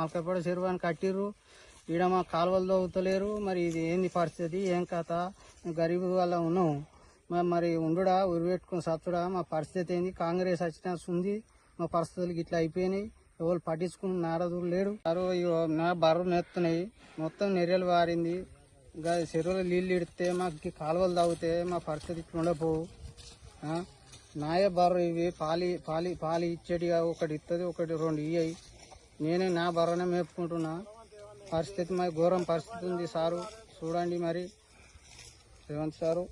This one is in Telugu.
కట్టపడ చెరువు అని కట్టిర్రు. ఈడ మా కాలువలు తవ్వుతలేరు. మరి ఇది ఏంది పరిస్థితి? ఏం కథ? గరీబు వల్ల ఉన్నాం. మరి మరి ఉండుడా? ఉరి పెట్టుకుని సత్తుడా? మా పరిస్థితి ఏంది? కాంగ్రెస్ వచ్చిన ఉంది. మా పరిస్థితులు ఇట్లా అయిపోయినాయి. ఎవరు పట్టించుకుని నారదు లేడు. నా బర్రెలు నెత్తున్నాయి మొత్తం నెర్రెలు వారింది. చెరువులో నీళ్ళు ఇడితే మాకు కాలువలు తాగితే మా పరిస్థితి ఇట్లా ఉండపోవు నాయ బర్రె ఇవి పాలి పాలి పాలి ఇచ్చేటిగా ఒకటి ఇస్తుంది ఒకటి రెండు ఇయ్యాయి. నేనే నా భరణం మేపుకుంటున్నా. పరిస్థితి మరి ఘోరం పరిస్థితి ఉంది సారు. చూడండి మరి. రేవంత్ సారు.